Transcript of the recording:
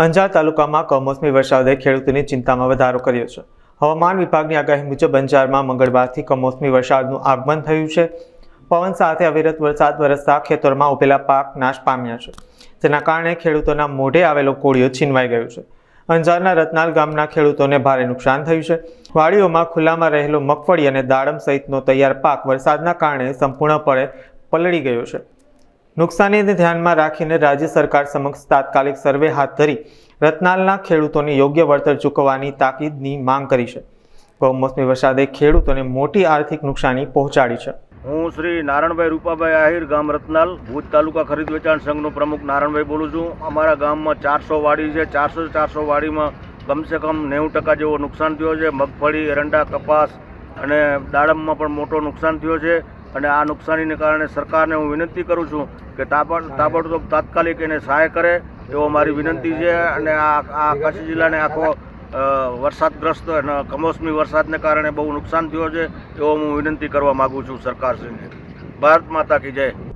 અંજાર તાલુકામાં કમોસમી વરસાદે ખેડૂતોની ચિંતામાં વધારો કર્યો છે. હવામાન વિભાગની આગાહી મુજબ અંજારમાં મંગળવારથી કમોસમી વરસાદનું આગમન થયું છે. પવન સાથે અવિરત વરસાદ વરસતા ખેતરમાં ઉભેલા પાક નાશ પામ્યા છે. જેના કારણે ખેડૂતોના મોઢે આવેલો કોળિયો છીનવાઈ ગયો છે. અંજારના રતનાલ ગામના ખેડૂતોને ભારે નુકસાન થયું છે. વાડીઓમાં ખુલ્લામાં રહેલો મગફળી અને દાડમ સહિતનો તૈયાર પાક વરસાદના કારણે સંપૂર્ણપણે પલળી ગયો છે. નુકસાનીને ધ્યાનમાં રાખીને રાજ્ય સરકાર સમક્ષ તાત્કાલિક સર્વે હાથ ધરી રતનાલના ખેડૂતોને યોગ્ય વળતર ચૂકવવાની તાકીદની માંગ કરી છે. કમોસમી વરસાદે ખેડૂતોને મોટી આર્થિક નુકસાની પહોંચાડી છે. હું શ્રી નારણભાઈ રૂપાભાઈ આહિર, ગામ રતનાલ, ભુજ તાલુકા ખરીદ વેચાણ સંઘનો પ્રમુખ નારણભાઈ બોલું છું. અમારા ગામમાં ચારસો વાડી છે. ચારસો ચારસો વાડીમાં કમસે કમ નેવું ટકા જેવો નુકસાન થયો છે. મગફળી, એરંડા, કપાસ અને દાડમમાં પણ મોટો નુકસાન થયો છે. અને આ નુકસાનીને કારણે સરકારને હું વિનંતી કરું છું કે તાબડ તાબડતોબ તાત્કાલિક એને સહાય કરે એવો મારી વિનંતી છે અને આ આ કચ્છ જિલ્લાને આખો વરસાદગ્રસ્ત અને કમોસમી વરસાદને કારણે બહુ નુકસાન થયો છે એવો હું વિનંતી કરવા માગું છું સરકારશ્રીને. ભારત માતા કી જય.